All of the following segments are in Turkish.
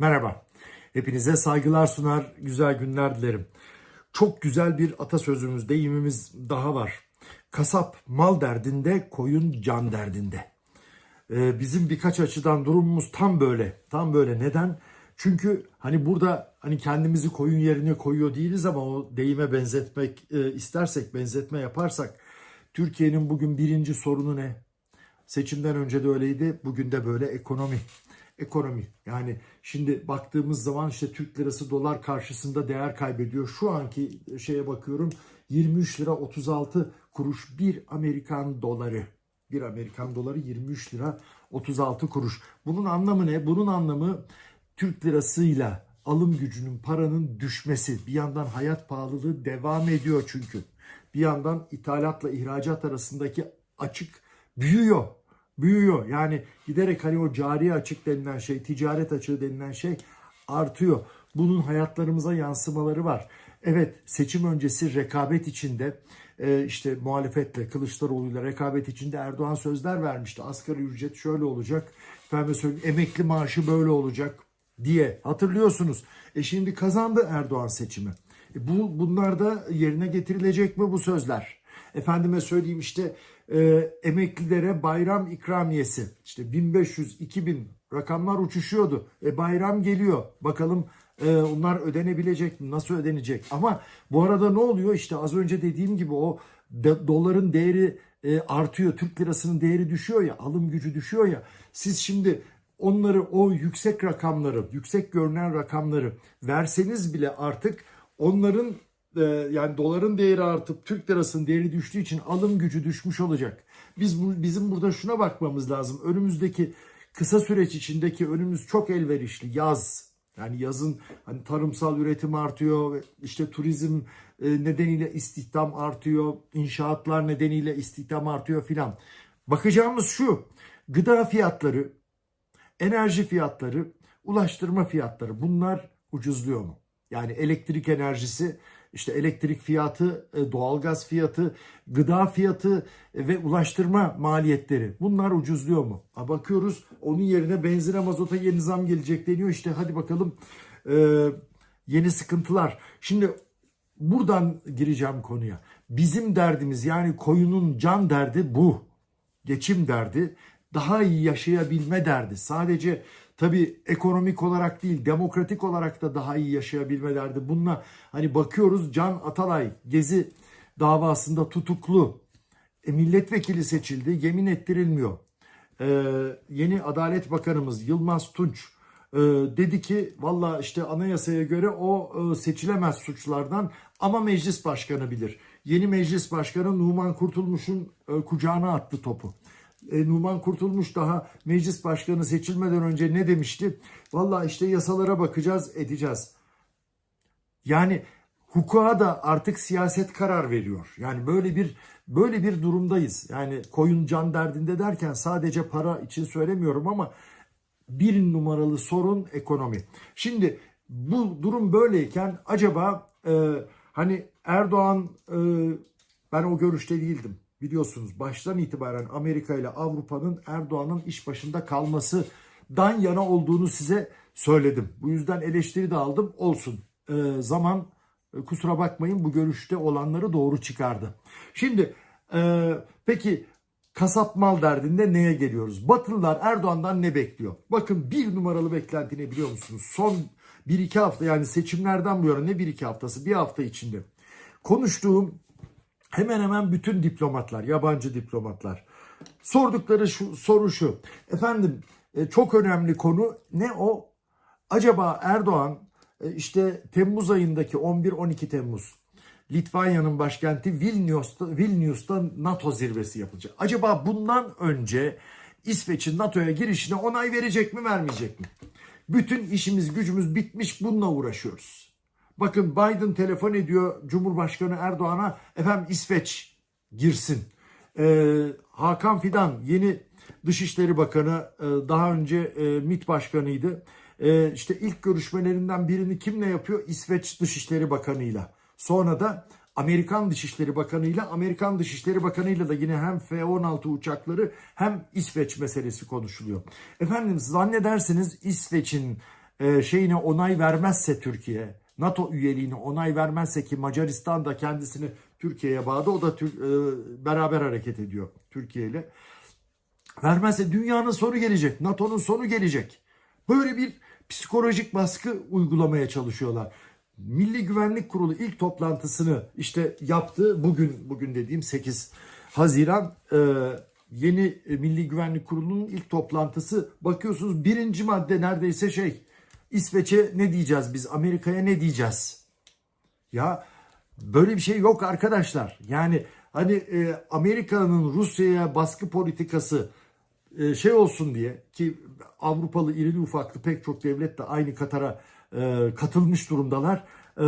Merhaba. Hepinize saygılar sunar, güzel günler dilerim. Çok güzel bir atasözümüz, deyimimiz daha var. Kasap mal derdinde, koyun can derdinde. Ee, bizim birkaç açıdan durumumuz tam böyle. Tam böyle. Neden? Çünkü hani burada hani kendimizi koyun yerine koyuyor değiliz ama o deyime benzetmek e, istersek, benzetme yaparsak Türkiye'nin bugün birinci sorunu ne? Seçimden önce de öyleydi, bugün de böyle ekonomi. Ekonomi. Yani şimdi baktığımız zaman işte Türk lirası dolar karşısında değer kaybediyor. Şu anki şeye bakıyorum 23 lira 36 kuruş bir Amerikan doları. Bir Amerikan doları 23 lira 36 kuruş. Bunun anlamı ne? Bunun anlamı Türk lirasıyla alım gücünün paranın düşmesi. Bir yandan hayat pahalılığı devam ediyor çünkü. Bir yandan ithalatla ihracat arasındaki açık büyüyor. Büyüyor. Yani giderek hani o cari açık denilen şey, ticaret açığı denilen şey artıyor. Bunun hayatlarımıza yansımaları var. Evet seçim öncesi rekabet içinde e, işte muhalefetle Kılıçdaroğlu'yla rekabet içinde Erdoğan sözler vermişti. Asgari ücret şöyle olacak. Efendim söyleyeyim, emekli maaşı böyle olacak diye hatırlıyorsunuz. E şimdi kazandı Erdoğan seçimi. E bu bunlar da yerine getirilecek mi bu sözler? Efendime söyleyeyim işte e, emeklilere bayram ikramiyesi işte 1500 2000 rakamlar uçuşuyordu. E bayram geliyor. Bakalım e, onlar ödenebilecek mi? Nasıl ödenecek? Ama bu arada ne oluyor? İşte az önce dediğim gibi o de, doların değeri e, artıyor. Türk lirasının değeri düşüyor ya. Alım gücü düşüyor ya. Siz şimdi onları o yüksek rakamları, yüksek görünen rakamları verseniz bile artık onların yani doların değeri artıp Türk lirasının değeri düştüğü için alım gücü düşmüş olacak. Biz bu, bizim burada şuna bakmamız lazım. Önümüzdeki kısa süreç içindeki önümüz çok elverişli. Yaz. Yani yazın hani tarımsal üretim artıyor, işte turizm e, nedeniyle istihdam artıyor, inşaatlar nedeniyle istihdam artıyor filan. Bakacağımız şu. Gıda fiyatları, enerji fiyatları, ulaştırma fiyatları bunlar ucuzluyor mu? Yani elektrik enerjisi, işte elektrik fiyatı, e, doğalgaz fiyatı, gıda fiyatı e, ve ulaştırma maliyetleri bunlar ucuzluyor mu? Ha bakıyoruz onun yerine benzine mazota yeni zam gelecek deniyor işte hadi bakalım e, yeni sıkıntılar. Şimdi buradan gireceğim konuya. Bizim derdimiz yani koyunun can derdi bu. Geçim derdi daha iyi yaşayabilme derdi. Sadece tabii ekonomik olarak değil, demokratik olarak da daha iyi yaşayabilme derdi. Bununla hani bakıyoruz Can Atalay Gezi davasında tutuklu. E, milletvekili seçildi, yemin ettirilmiyor. Ee, yeni Adalet Bakanımız Yılmaz Tunç e, dedi ki valla işte anayasaya göre o e, seçilemez suçlardan ama meclis başkanı bilir. Yeni meclis başkanı Numan Kurtulmuş'un e, kucağına attı topu e, Numan Kurtulmuş daha meclis başkanı seçilmeden önce ne demişti? Valla işte yasalara bakacağız, edeceğiz. Yani hukuka da artık siyaset karar veriyor. Yani böyle bir böyle bir durumdayız. Yani koyun can derdinde derken sadece para için söylemiyorum ama bir numaralı sorun ekonomi. Şimdi bu durum böyleyken acaba e, hani Erdoğan e, ben o görüşte değildim biliyorsunuz baştan itibaren Amerika ile Avrupa'nın Erdoğan'ın iş başında kalmasından yana olduğunu size söyledim. Bu yüzden eleştiri de aldım. Olsun. Ee, zaman e, kusura bakmayın bu görüşte olanları doğru çıkardı. Şimdi e, peki kasap mal derdinde neye geliyoruz? Batılılar Erdoğan'dan ne bekliyor? Bakın bir numaralı beklenti ne biliyor musunuz? Son bir iki hafta yani seçimlerden bu yana ne bir iki haftası bir hafta içinde konuştuğum hemen hemen bütün diplomatlar, yabancı diplomatlar sordukları şu, soru şu. Efendim e, çok önemli konu ne o? Acaba Erdoğan e, işte Temmuz ayındaki 11-12 Temmuz Litvanya'nın başkenti Vilnius'ta, Vilnius'ta NATO zirvesi yapılacak. Acaba bundan önce İsveç'in NATO'ya girişine onay verecek mi vermeyecek mi? Bütün işimiz gücümüz bitmiş bununla uğraşıyoruz. Bakın Biden telefon ediyor Cumhurbaşkanı Erdoğan'a efendim İsveç girsin. Ee, Hakan Fidan yeni Dışişleri Bakanı e, daha önce e, MİT Başkanı'ydı. E, işte ilk görüşmelerinden birini kimle yapıyor? İsveç Dışişleri Bakanı'yla. Sonra da Amerikan Dışişleri Bakanı'yla, Amerikan Dışişleri Bakanı'yla da yine hem F-16 uçakları hem İsveç meselesi konuşuluyor. Efendim zannedersiniz İsveç'in şeyine onay vermezse Türkiye, NATO üyeliğine onay vermezse ki Macaristan da kendisini Türkiye'ye bağladı. O da Tür- e, beraber hareket ediyor Türkiye ile. Vermezse dünyanın sonu gelecek. NATO'nun sonu gelecek. Böyle bir psikolojik baskı uygulamaya çalışıyorlar. Milli Güvenlik Kurulu ilk toplantısını işte yaptı. Bugün bugün dediğim 8 Haziran e, yeni Milli Güvenlik Kurulu'nun ilk toplantısı. Bakıyorsunuz birinci madde neredeyse şey İsveç'e ne diyeceğiz biz Amerika'ya ne diyeceğiz? Ya böyle bir şey yok arkadaşlar. Yani hani e, Amerika'nın Rusya'ya baskı politikası e, şey olsun diye ki Avrupalı irili ufaklı pek çok devlet de aynı Katar'a e, katılmış durumdalar. E,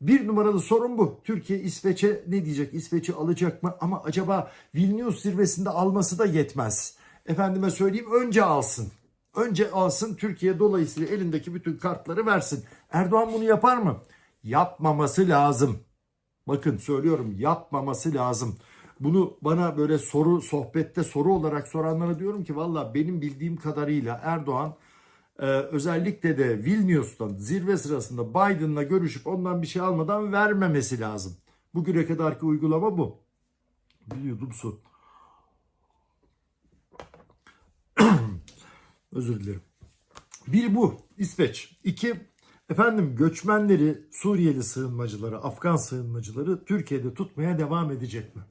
bir numaralı sorun bu. Türkiye İsveç'e ne diyecek? İsveç'i alacak mı? Ama acaba Vilnius zirvesinde alması da yetmez. Efendime söyleyeyim önce alsın. Önce alsın Türkiye dolayısıyla elindeki bütün kartları versin. Erdoğan bunu yapar mı? Yapmaması lazım. Bakın söylüyorum yapmaması lazım. Bunu bana böyle soru sohbette soru olarak soranlara diyorum ki valla benim bildiğim kadarıyla Erdoğan e, özellikle de Vilnius'ta zirve sırasında Biden'la görüşüp ondan bir şey almadan vermemesi lazım. Bugüne kadarki uygulama bu. Biliyordum su. Özür dilerim. Bir bu İsveç. İki efendim göçmenleri Suriyeli sığınmacıları, Afgan sığınmacıları Türkiye'de tutmaya devam edecek mi?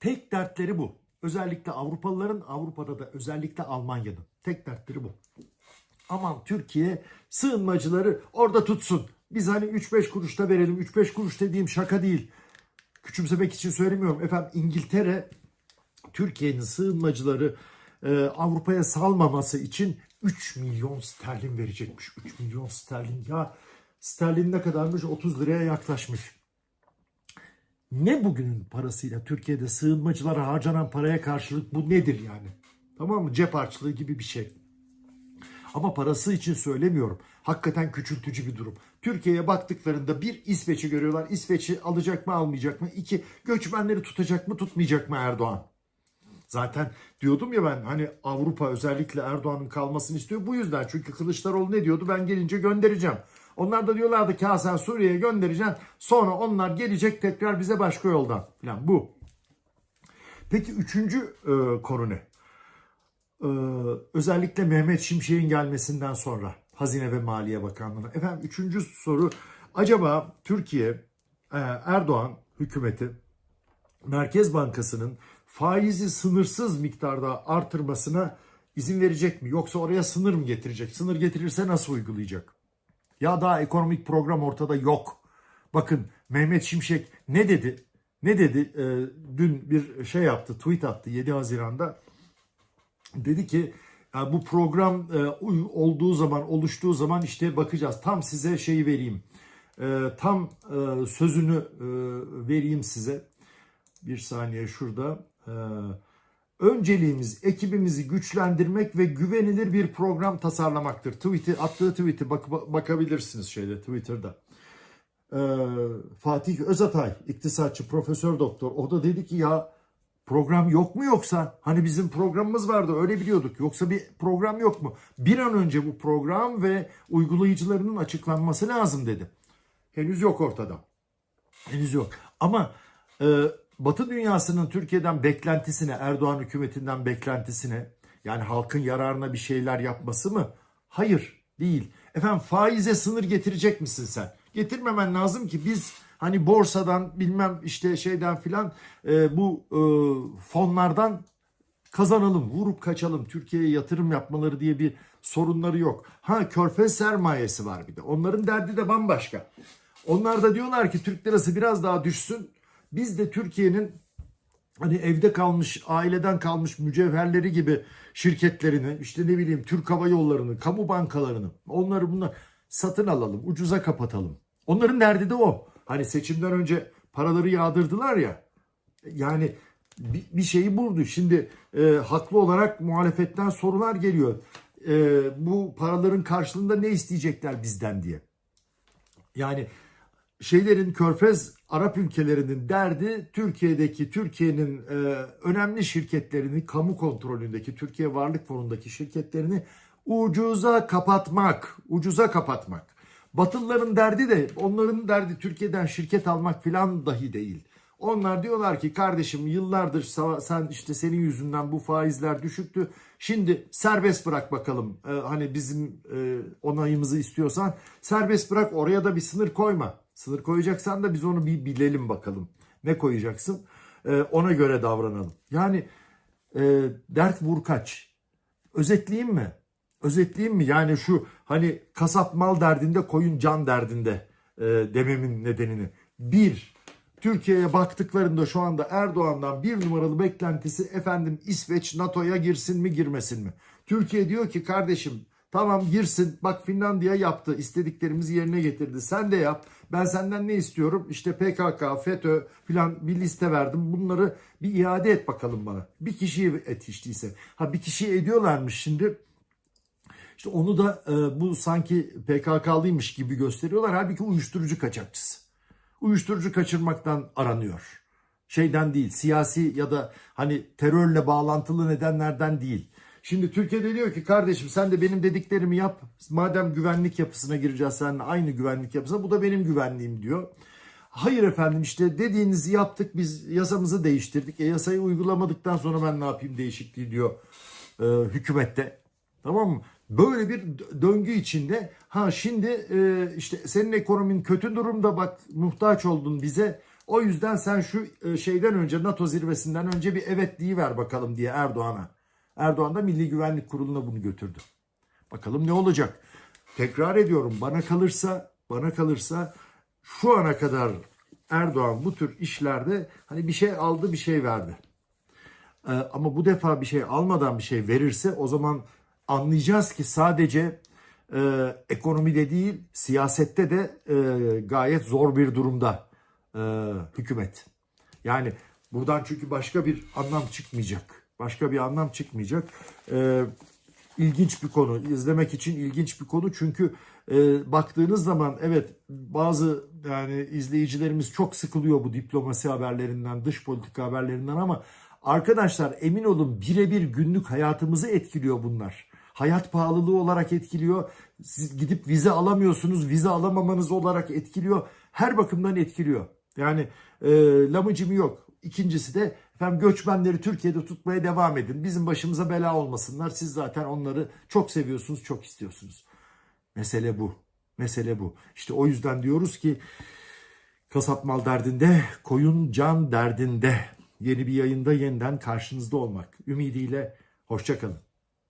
Tek dertleri bu. Özellikle Avrupalıların Avrupa'da da özellikle Almanya'nın tek dertleri bu. Aman Türkiye sığınmacıları orada tutsun. Biz hani 3-5 kuruşta verelim. 3-5 kuruş dediğim şaka değil. Küçümsemek için söylemiyorum. Efendim İngiltere Türkiye'nin sığınmacıları e, Avrupa'ya salmaması için 3 milyon sterlin verecekmiş. 3 milyon sterlin ya sterlin ne kadarmış? 30 liraya yaklaşmış. Ne bugünün parasıyla Türkiye'de sığınmacılara harcanan paraya karşılık bu nedir yani? Tamam mı? Cep harçlığı gibi bir şey. Ama parası için söylemiyorum. Hakikaten küçültücü bir durum. Türkiye'ye baktıklarında bir İsveç'i görüyorlar. İsveç'i alacak mı almayacak mı? İki göçmenleri tutacak mı tutmayacak mı Erdoğan? Zaten diyordum ya ben hani Avrupa özellikle Erdoğan'ın kalmasını istiyor. Bu yüzden çünkü Kılıçdaroğlu ne diyordu? Ben gelince göndereceğim. Onlar da diyorlardı ki ha sen Suriye'ye göndereceksin. Sonra onlar gelecek tekrar bize başka yoldan falan bu. Peki üçüncü e, konu ne? Ee, özellikle Mehmet Şimşek'in gelmesinden sonra Hazine ve Maliye Bakanlığı'na. Efendim üçüncü soru acaba Türkiye e, Erdoğan hükümeti Merkez Bankası'nın faizi sınırsız miktarda artırmasına izin verecek mi? Yoksa oraya sınır mı getirecek? Sınır getirirse nasıl uygulayacak? Ya daha ekonomik program ortada yok. Bakın Mehmet Şimşek ne dedi? Ne dedi? Ee, dün bir şey yaptı, tweet attı 7 Haziran'da. Dedi ki "Ya bu program e, olduğu zaman, oluştuğu zaman işte bakacağız. Tam size şeyi vereyim. Ee, tam e, sözünü e, vereyim size. Bir saniye şurada. Ee, önceliğimiz ekibimizi güçlendirmek ve güvenilir bir program tasarlamaktır. Tweet'i attığı tweet'i bak, bakabilirsiniz şeyde Twitter'da. Ee, Fatih Özatay iktisatçı profesör doktor. O da dedi ki ya program yok mu yoksa? Hani bizim programımız vardı öyle biliyorduk. Yoksa bir program yok mu? Bir an önce bu program ve uygulayıcılarının açıklanması lazım dedi. Henüz yok ortada. Henüz yok. Ama e, Batı dünyasının Türkiye'den beklentisine Erdoğan hükümetinden beklentisine yani halkın yararına bir şeyler yapması mı hayır değil efendim faize sınır getirecek misin sen getirmemen lazım ki biz hani borsadan bilmem işte şeyden filan e, bu e, fonlardan kazanalım, vurup kaçalım, Türkiye'ye yatırım yapmaları diye bir sorunları yok. Ha körfez sermayesi var bir de. Onların derdi de bambaşka. Onlar da diyorlar ki Türk lirası biraz daha düşsün. Biz de Türkiye'nin hani evde kalmış, aileden kalmış mücevherleri gibi şirketlerini, işte ne bileyim Türk Hava Yolları'nı, kamu bankalarını, onları bunlar satın alalım, ucuza kapatalım. Onların derdi de o. Hani seçimden önce paraları yağdırdılar ya. Yani bir, bir şeyi buldu. Şimdi e, haklı olarak muhalefetten sorular geliyor. E, bu paraların karşılığında ne isteyecekler bizden diye. Yani şeylerin Körfez Arap ülkelerinin derdi Türkiye'deki Türkiye'nin e, önemli şirketlerini kamu kontrolündeki Türkiye Varlık Fonu'ndaki şirketlerini Ucuza kapatmak, ucuza kapatmak. Batılıların derdi de onların derdi Türkiye'den şirket almak falan dahi değil. Onlar diyorlar ki kardeşim yıllardır sen işte senin yüzünden bu faizler düşüktü. Şimdi serbest bırak bakalım. Ee, hani bizim e, onayımızı istiyorsan serbest bırak oraya da bir sınır koyma. Sınır koyacaksan da biz onu bir bilelim bakalım. Ne koyacaksın? Ee, ona göre davranalım. Yani e, dert vurkaç. Özetleyeyim mi? Özetleyeyim mi? Yani şu hani kasap mal derdinde koyun can derdinde e, dememin nedenini. Bir, Türkiye'ye baktıklarında şu anda Erdoğan'dan bir numaralı beklentisi efendim İsveç NATO'ya girsin mi girmesin mi? Türkiye diyor ki kardeşim tamam girsin bak Finlandiya yaptı istediklerimizi yerine getirdi sen de yap. Ben senden ne istiyorum? İşte PKK, FETÖ filan bir liste verdim. Bunları bir iade et bakalım bana. Bir kişiyi et değilse. Ha bir kişiyi ediyorlarmış şimdi. İşte onu da e, bu sanki PKK'lıymış gibi gösteriyorlar. Halbuki uyuşturucu kaçakçısı. Uyuşturucu kaçırmaktan aranıyor. Şeyden değil, siyasi ya da hani terörle bağlantılı nedenlerden değil. Şimdi Türkiye'de diyor ki kardeşim sen de benim dediklerimi yap. Madem güvenlik yapısına gireceğiz seninle aynı güvenlik yapısına bu da benim güvenliğim diyor. Hayır efendim işte dediğinizi yaptık biz yasamızı değiştirdik. E yasayı uygulamadıktan sonra ben ne yapayım değişikliği diyor e, hükümette. Tamam mı? Böyle bir dö- döngü içinde ha şimdi e, işte senin ekonomin kötü durumda bak muhtaç oldun bize. O yüzden sen şu e, şeyden önce NATO zirvesinden önce bir evet ver bakalım diye Erdoğan'a. Erdoğan da Milli Güvenlik Kurulu'na bunu götürdü. Bakalım ne olacak? Tekrar ediyorum bana kalırsa bana kalırsa şu ana kadar Erdoğan bu tür işlerde hani bir şey aldı bir şey verdi. Ee, ama bu defa bir şey almadan bir şey verirse o zaman anlayacağız ki sadece e, ekonomide değil siyasette de e, gayet zor bir durumda e, hükümet. Yani buradan çünkü başka bir anlam çıkmayacak. Başka bir anlam çıkmayacak. E, ilginç bir konu. izlemek için ilginç bir konu. Çünkü e, baktığınız zaman evet bazı yani izleyicilerimiz çok sıkılıyor bu diplomasi haberlerinden, dış politika haberlerinden ama arkadaşlar emin olun birebir günlük hayatımızı etkiliyor bunlar. Hayat pahalılığı olarak etkiliyor. Siz gidip vize alamıyorsunuz. Vize alamamanız olarak etkiliyor. Her bakımdan etkiliyor. Yani e, lamıcım yok. İkincisi de efendim göçmenleri Türkiye'de tutmaya devam edin. Bizim başımıza bela olmasınlar. Siz zaten onları çok seviyorsunuz, çok istiyorsunuz. Mesele bu. Mesele bu. İşte o yüzden diyoruz ki kasap mal derdinde, koyun can derdinde. Yeni bir yayında yeniden karşınızda olmak ümidiyle hoşçakalın.